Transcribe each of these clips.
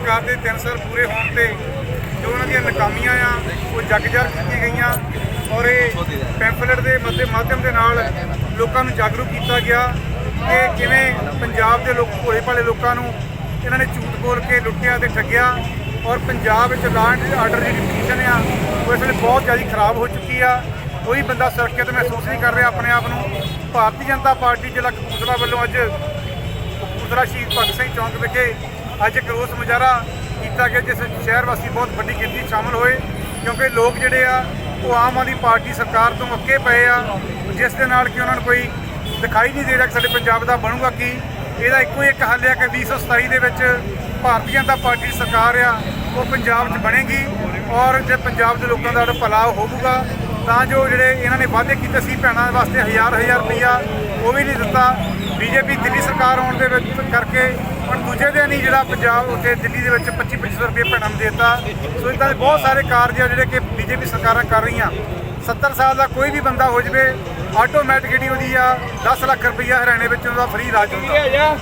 ਸਰਕਾਰ ਦੇ 3 ਸਾਲ ਪੂਰੇ ਹੋਣ ਤੇ ਜੋ ਉਹਨਾਂ ਦੀਆਂ ਨਾਕਾਮੀਆਂ ਆ, ਉਹ ਜਗਜਰ ਕੀਤੀਆਂ ਗਈਆਂ ਔਰ ਇਹ ਪੈਂਫਲੇਟ ਦੇ ਮੱਦੇ ਮਾਧਿਅਮ ਦੇ ਨਾਲ ਲੋਕਾਂ ਨੂੰ ਜਾਗਰੂਕ ਕੀਤਾ ਗਿਆ ਕਿ ਕਿਵੇਂ ਪੰਜਾਬ ਦੇ ਲੋਕ ਭੋਲੇ ਭਾਲੇ ਲੋਕਾਂ ਨੂੰ ਇਹਨਾਂ ਨੇ ਝੂਠ ਬੋਲ ਕੇ ਲੁੱਟਿਆ ਤੇ ਠੱਗਿਆ ਔਰ ਪੰਜਾਬ ਵਿੱਚ ਲਾਂਡ ਆਰਡਰ ਜਿਹੜੀ ਪੋਜੀਸ਼ਨ ਆ, ਉਹ ਇਸ ਵੇਲੇ ਬਹੁਤ ਜ਼ਿਆਦਾ ਖਰਾਬ ਹੋ ਚੁੱਕੀ ਆ। ਕੋਈ ਬੰਦਾ ਸੁਰੱਖਿਅਤ ਮਹਿਸੂਸ ਨਹੀਂ ਕਰ ਰਿਹਾ ਆਪਣੇ ਆਪ ਨੂੰ। ਭਾਰਤੀ ਜਨਤਾ ਪਾਰਟੀ ਜ਼ਿਲ੍ਹਾ ਕਪੂਰਥਲਾ ਵੱਲੋਂ ਅੱਜ ਕਪੂਰਥਲਾ ਸ਼ਹੀਦ ਭਗਤ ਸਿੰਘ ਚੌਂਕ ਵਿਖੇ ਅੱਜ ਇੱਕ ਰੋਸ ਮੁਜ਼ਾਹਰਾ ਕੀਤਾ ਗਿਆ ਜਿਸ ਵਿੱਚ ਸ਼ਹਿਰ ਵਾਸੀ ਬਹੁਤ ਵੱਡੀ ਗਿਣਤੀ 'ਚ ਸ਼ਾਮਲ ਹੋਏ, ਕਿਉਂਕਿ ਲੋਕ ਜਿਹੜੇ ਆ, ਉਹ ਆਮ ਆਦਮੀ ਪਾਰਟੀ ਸਰਕਾਰ ਤੋਂ ਅੱਕੇ ਪਏ ਆ, ਜਿਸ ਦੇ ਨਾਲ ਕਿ ਉਹਨਾਂ ਨੂੰ ਕੋਈ ਦਿਖਾਈ ਨਹੀਂ ਦੇ ਰਿਹਾ ਕਿ ਸਾਡੇ ਪੰਜਾਬ ਦਾ ਬਣੂਗਾ ਕੀ। ਇਹਦਾ ਇੱਕੋ ਹੀ ਇੱਕ ਹੱਲ ਹੈ ਕਿ 2027 ਦੇ ਵਿੱਚ ਭਾਰਤੀ ਜਨਤਾ ਪਾਰਟੀ ਸਰਕਾਰ ਆ, ਉਹ ਪੰਜਾਬ 'ਚ ਬਣੇਗੀ ਔਰ ਜੇ ਪੰਜਾਬ ਦੇ ਲੋਕਾਂ ਦਾ ਭਲਾ ਹੋਊਗਾ, ਤਾਂ ਜੋ ਜਿਹੜੇ ਇਹਨਾਂ ਨੇ ਵਾਅਦੇ ਕੀਤੇ ਸੀ ਭੈਣਾਂ ਵਾਸਤੇ ਹਜ਼ਾਰ ਹਜ਼ਾਰ ਰੁਪਈਆ, ਉਹ ਵੀ ਨਹੀਂ ਦਿੱਤਾ। ਬੀਜੇਪੀ ਦਿੱਲੀ ਸਰਕਾਰ ਆਉਣ ਦੇ ਵਿੱਚ ਕਰਕੇ ਹੁਣ ਦੂਜੇ ਦਿਨ ਹੀ ਜਿਹੜਾ ਪੰਜਾਬ ਉੱਥੇ ਦਿੱਲੀ ਦੇ ਵਿੱਚ 25 25 ਰੁਪਏ ਭੈਣਾਂ ਨੂੰ ਦੇਤਾ। ਸੋ ਇਦਾਂ ਦੇ ਬਹੁਤ ਸਾਰੇ ਕਾਰਜ ਆ ਜਿਹੜੇ ਕਿ ਬੀਜੇਪੀ ਸਰਕਾਰਾਂ ਕਰ ਰਹੀਆਂ। 70 ਸਾਲ ਦਾ ਕੋਈ ਵੀ ਬੰਦਾ ਹੋ ਜਵੇ ਆਟੋਮੈਟਿਕਲੀ ਉਹਦੀ ਆ 10 ਲੱਖ ਰੁਪਈਆ ਹਰਿਆਣੇ ਵਿੱਚ ਉਹਦਾ ਫ੍ਰੀ ਇਲਾਜ ਹੁੰਦਾ।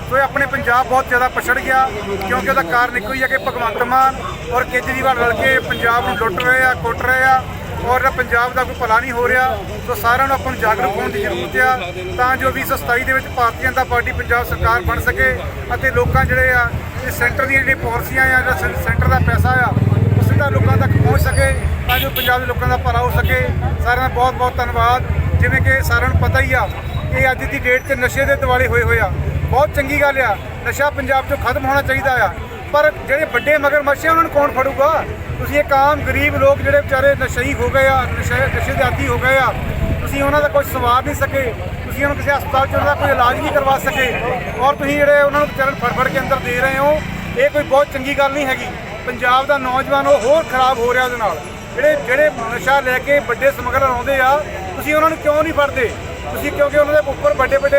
ਸੋ ਇਹ ਆਪਣੇ ਪੰਜਾਬ ਬਹੁਤ ਜ਼ਿਆਦਾ ਪਛੜ ਗਿਆ, ਕਿਉਂਕਿ ਉਹਦਾ ਕਾਰਨ ਇੱਕੋ ਹੀ ਹੈ ਕਿ ਭਗਵੰਤ ਮਾਨ ਔਰ ਕੇਜਰੀਵਾਲ ਰਲ ਕੇ ਪੰਜਾਬ ਨੂੰ ਲੁੱਟ ਰਹੇ ਆ, ਕੁੱਟ ਰਹੇ ਆ। ਔਰ ਜਿਹੜਾ ਪੰਜਾਬ ਦਾ ਕੋਈ ਭਲਾ ਨਹੀਂ ਹੋ ਰਿਹਾ ਸੋ ਸਾਰਿਆਂ ਨੂੰ ਆਪਾਂ ਨੂੰ ਜਾਗਰੂਕ ਹੋਣ ਦੀ ਜ਼ਰੂਰਤ ਆ, ਤਾਂ ਜੋ 2027 ਦੇ ਵਿੱਚ ਭਾਰਤੀ ਜਨਤਾ ਪਾਰਟੀ ਪੰਜਾਬ ਸਰਕਾਰ ਬਣ ਸਕੇ ਅਤੇ ਲੋਕਾਂ ਜਿਹੜੇ ਆ, ਇਹ ਸੈਂਟਰ ਦੀਆਂ ਜਿਹੜੀਆਂ ਪਾਲਿਸੀਆਂ ਆ ਜਿਹੜਾ ਸੈਂਟਰ ਦਾ ਪੈਸਾ ਆ, ਉਹ ਸਿੱਧਾ ਲੋਕਾਂ ਤੱਕ ਪਹੁੰਚ ਸਕੇ, ਤਾਂ ਜੋ ਪੰਜਾਬ ਦੇ ਲੋਕਾਂ ਦਾ ਭਲਾ ਹੋ ਸਕੇ। ਸਾਰਿਆਂ ਦਾ ਬਹੁਤ ਬਹੁਤ ਧੰਨਵਾਦ। ਜਿਵੇਂ ਕਿ ਸਾਰਿਆਂ ਨੂੰ ਪਤਾ ਹੀ ਆ ਕਿ ਅੱਜ ਦੀ ਡੇਟ 'ਤੇ ਨਸ਼ੇ ਦੇ ਦਿਵਾਲੇ ਹੋਏ ਹੋਏ ਆ। ਬਹੁਤ ਚੰਗੀ ਗੱਲ ਆ। ਨਸ਼ਾ ਪੰਜਾਬ 'ਚੋਂ ਖਤਮ ਹੋਣਾ ਚਾਹੀਦਾ ਆ। ਪਰ ਜਿਹੜੇ ਵੱਡੇ ਮਗਰਮੱਛ ਆ, ਉਹਨਾਂ ਨੂੰ ਕੌਣ ਫੜੂਗਾ? ਤੁਸੀਂ ਇੱਕ ਆਮ ਗਰੀਬ ਲੋਕ ਜਿਹੜੇ ਵਿਚਾਰੇ ਨਸ਼ਈ ਹੋ ਗਏ ਆ, ਨਸ਼ੇ ਨਸ਼ੇ ਦੇ ਆਦੀ ਹੋ ਗਏ ਆ, ਤੁਸੀਂ ਉਹਨਾਂ ਦਾ ਕੋਈ ਸਵਾਰ ਨਹੀਂ ਸਕੇ, ਤੁਸੀਂ ਉਹਨਾਂ ਕਿਸੇ ਹਸਪਤਾਲ 'ਚ ਉਹਨਾਂ ਦਾ ਕੋਈ ਇਲਾਜ ਨਹੀਂ ਕਰਵਾ ਸਕੇ ਔਰ ਤੁਸੀਂ ਜਿਹੜੇ ਉਹਨਾਂ ਨੂੰ ਵਿਚਾਰਨ ਫੜ ਫੜ ਕੇ ਅੰਦਰ ਦੇ ਰਹੇ ਹੋ, ਇਹ ਕੋਈ ਬਹੁਤ ਚੰਗੀ ਗੱਲ ਨਹੀਂ ਹੈਗੀ। ਪੰਜਾਬ ਦਾ ਨੌਜਵਾਨ ਉਹ ਹੋਰ ਖਰਾਬ ਹੋ ਰਿਹਾ ਉਹਦੇ ਨਾਲ। ਜਿਹੜੇ ਜਿਹੜੇ ਨਸ਼ਾ ਲੈ ਕੇ ਵੱਡੇ ਸਮਗਲਰ ਆਉਂਦੇ ਆ, ਤੁਸੀਂ ਉਹਨਾਂ ਨੂੰ ਕਿਉਂ ਨਹੀਂ ਫੜਦੇ? ਤੁਸੀਂ ਕਿਉਂਕਿ ਉਹਨਾਂ ਦੇ ਉੱਪਰ ਵੱਡੇ ਵੱਡੇ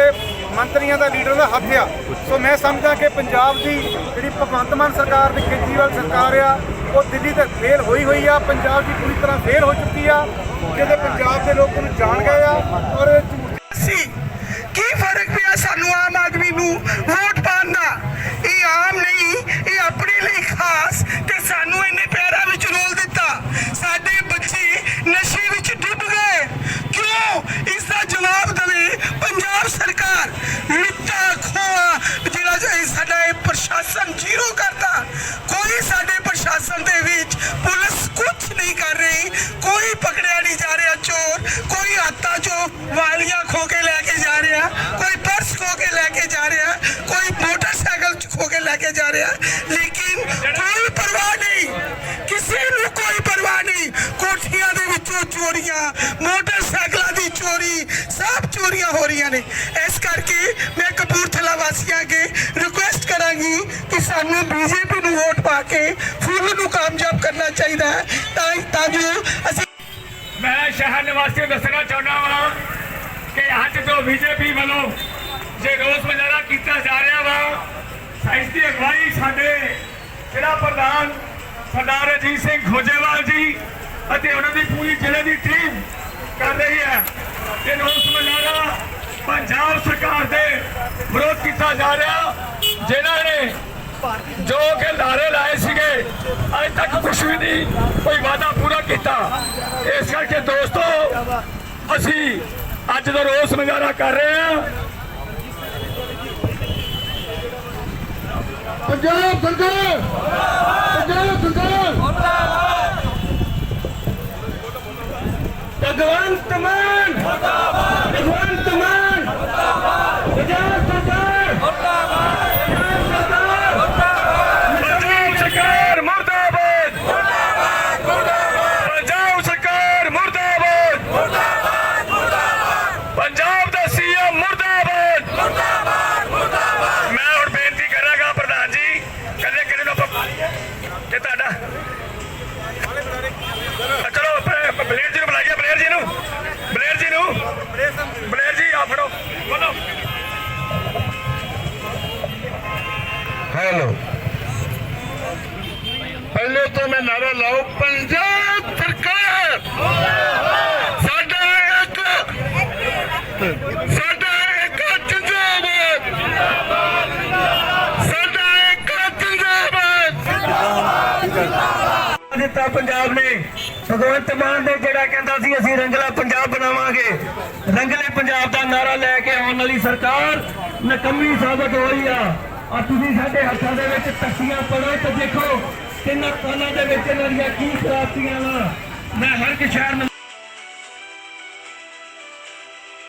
ਮੰਤਰੀਆਂ ਦਾ, ਲੀਡਰ ਦਾ ਹੱਥ ਆ। ਸੋ ਮੈਂ ਸਮਝਦਾ ਕਿ ਪੰਜਾਬ ਦੀ ਜਿਹੜੀ ਭਗਵੰਤ ਮਾਨ ਸਰਕਾਰ ਦੀ ਕੇਜਰੀਵਾਲ ਸਰਕਾਰ ਆ ਉਹ ਦਿੱਲੀ ਤੇ ਫੇਲ ਹੋਈ ਹੋਈ ਆ, ਪੰਜਾਬ ਦੀ ਪੂਰੀ ਤਰ੍ਹਾਂ ਫੇਲ ਹੋ ਚੁੱਕੀ ਆ, ਜਿਹਦੇ ਪੰਜਾਬ ਦੇ ਲੋਕ ਨੂੰ ਜਾਣ ਗਏ ਆ ਔਰ ਸੀ, ਕੀ ਫ਼ਰਕ ਪਿਆ ਸਾਨੂੰ ਆਮ ਆਦਮੀ ਨੂੰ ਵੋਟ ਪਾਉਣ ਦਾ? ਇਹ ਆਮ ਨਹੀਂ, ਇਹ ਆਪਣੇ ਲਈ ਖਾਸ ਤੇ ਸਾਨੂੰ ਇਹਨੇ ਪੈਰਾਂ ਵਿੱਚ ਰੋਲ ਦਿੱਤਾ। ਸਾਡੇ ਬੱਚੇ ਨਸ਼ੇ ਵਿੱਚ ਡੁੱਬ ਗਏ। ਕਿਉਂ? ਇਸ ਦਾ ਜਵਾਬ ਦੇਵੇ ਪੰਜਾਬ ਸਰਕਾਰ। ਲੁੱਟਾ ਖੋਆ ਜਿਹੜਾ ਸਾਡਾ ਇਹ ਪ੍ਰਸ਼ਾਸਨ ਜ਼ੀਰੋ ਕਰਤਾ ਕੋਈ ਕੋਈ ਪਕੜਿਆ ਨਹੀਂ ਜਾ ਰਿਹਾ ਚੋਰ, ਕੋਈ ਹੱਥਾਂ ਚੋਂ ਵਾਲੀਆਂ ਖੋ ਕੇ ਲੈ ਕੇ ਜਾ ਰਿਹਾ, ਕੋਈ ਪਰਸ ਖੋ ਕੇ ਲੈ ਕੇ ਜਾ ਰਿਹਾ, ਕੋਈ ਮੋਟਰਸਾਈਕਲ ਖੋ ਕੇ ਲੈ ਕੇ ਜਾ ਰਿਹਾ। ਲੇਕਿਨ ਕੋਈ ਪਰਵਾਹ ਨਹੀਂ, ਕਿਸੇ ਨੂੰ ਕੋਈ ਪਰਵਾਹ ਨਹੀਂ। ਕੋਠੀਆਂ ਦੇ ਵਿੱਚੋਂ ਚੋਰੀਆਂ, ਮੋਟਰਸਾਈਕਲਾਂ ਦੀ ਚੋਰੀ, ਸਭ ਚੋਰੀਆਂ ਹੋ ਰਹੀਆਂ ਨੇ। ਇਸ ਕਰਕੇ ਮੈਂ ਕਪੂਰਥਲਾ ਵਾਸੀਆਂ ਅੱਗੇ ਰਿਕੁਐਸਟ ਕਰਾਂਗੀ ਕਿ ਸਾਨੂੰ ਬੀਜੇਪੀ ਨੂੰ ਵੋਟ ਪਾ ਕੇ ਫੁੱਲ ਨੂੰ ਕਾਮਯਾਬ ਕਰਨਾ ਚਾਹੀਦਾ ਹੈ। ਤਾਂ ਤਾਂ ਜੋ ਅਸੀਂ ਸ਼ਹਿਰ ਨਿਵਾਸੀਆਂ ਨੂੰ ਦੱਸਣਾ ਚਾਹੁੰਦਾ ਹਾਂ ਕਿ ਅੱਜ ਤੋਂ ਬੀਜੇਪੀ ਵੱਲੋਂ ਜੇ ਰੋਸ ਮੁਜ਼ਾਹਰਾ ਕੀਤਾ ਜਾ ਰਿਹਾ ਵਾ ਸਾਇੰਸ ਦੀ ਅਗਵਾਈ ਸਾਡੇ ਜ਼ਿਲ੍ਹਾ ਪ੍ਰਧਾਨ ਸਰਦਾਰ ਅਜੀਤ ਸਿੰਘ ਖੋਜੇਵਾਲ ਜੀ ਅਤੇ ਉਹਨਾਂ ਦੀ ਪੂਰੀ ਜ਼ਿਲ੍ਹੇ ਦੀ ਟੀਮ ਕਰ ਰਹੀ ਹੈ। ਤੇ ਰੋਸ ਮੁਜ਼ਾਹਰਾ ਪੰਜਾਬ ਸਰਕਾਰ ਦੇ ਵਿਰੋਧ ਕੀਤਾ ਜਾ ਰਿਹਾ। ਜਿਨ੍ਹਾਂ ਨੇ ਜੋ ਕਿ ਲਾਰੇ ਲਾਏ ਸੀਗੇ, ਅੱਜ ਤੱਕ ਕੁਝ ਵੀ ਨਹੀਂ, ਕੋਈ ਵਾਅਦਾ ਕੀਤਾ। ਇਸ ਕਰਕੇ ਦੋਸਤੋ ਅਸੀਂ ਅੱਜ ਦਾ ਰੋਸ ਮੁਜ਼ਾਹਰਾ ਕਰ ਰਹੇ ਹਾਂ। ਪੰਜਾਬ ਸਰਕਾਰ ਪੰਜਾਬ ਸਰਕਾਰ ਭਗਵੰਤ ਮਾਨ ਭਗਵੰਤ ਮਾਨ ਪੰਜਾਬ ਸਰਕਾਰ ਪੰਜਾਬ ਸਰਕਾਰ ਮੁਰਦਾਬਾਦ ਪੰਜਾਬ ਸਰਕਾਰ ਮੁਰਦਾਬਾਦ ਪੰਜਾਬ ਦਾ ਸੀਐਮ ਮੁਰਦਾਬਾਦ ਮੈਂ ਹੁਣ ਬੇਨਤੀ ਕਰਾਂਗਾ ਪ੍ਰਧਾਨ ਜੀ ਕਦੇ ਕਿਹੜੇ ਨੂੰ ਆਪਾਂ ਕਿ ਤੁਹਾਡਾ ਅ, ਚਲੋ ਬ- ਬਲੇਰ ਜੀ ਨੂੰ ਬੁਲਾਈਏ ਬਲੇਰ ਜੀ ਨੂੰ ਬਲੇਰ ਜੀ ਨੂੰ ਬਲੇਰ ਜੀ ਆ ਫੜੋ ਬੋਲੋ ਹੈਲੋ ਪਹਿਲੇ ਤੋਂ ਮੈਂ ਨਾਰਾ ਲਾਉ ਪੰਜਾਬ ਸਰਕਾਰ ਸਾਡਾ ਇੱਕ ਸਾਡਾ ਇੱਕ ਜਿੰਦਾਬਾਦ ਸਾਡਾ ਇੱਕ ਜਿੰਦਾਬਾਦ ਦਿੱਤਾ ਪੰਜਾਬ ਨੇ। ਭਗਵੰਤ ਮਾਨ ਨੇ ਜਿਹੜਾ ਕਹਿੰਦਾ ਸੀ, ਅਸੀਂ ਰੰਗਲਾ ਪੰਜਾਬ ਬਣਾਵਾਂਗੇ। ਰੰਗਲੇ ਪੰਜਾਬ ਦਾ ਨਾਰਾ ਲੈ ਕੇ ਆਉਣ ਵਾਲੀ ਸਰਕਾਰ ਨਕੰਮੀ ਸਾਬਤ ਹੋਈ ਆ। ਆ ਤੁਸੀਂ ਸਾਡੇ ਹੱਥਾਂ ਦੇ ਵਿੱਚ ਤਖਤੀਆਂ ਪੜੋ ਤੇ ਦੇਖੋ ਕਿੰਨਾ ਕਾਨਾਂ ਦੇ ਵਿੱਚ ਇਹਨਾਂ ਦੀਆਂ ਕੀ ਖਰਾਬੀਆਂ ਵਾ। ਮੈਂ ਹਰ ਇੱਕ ਸ਼ਹਿਰ ਨੂੰ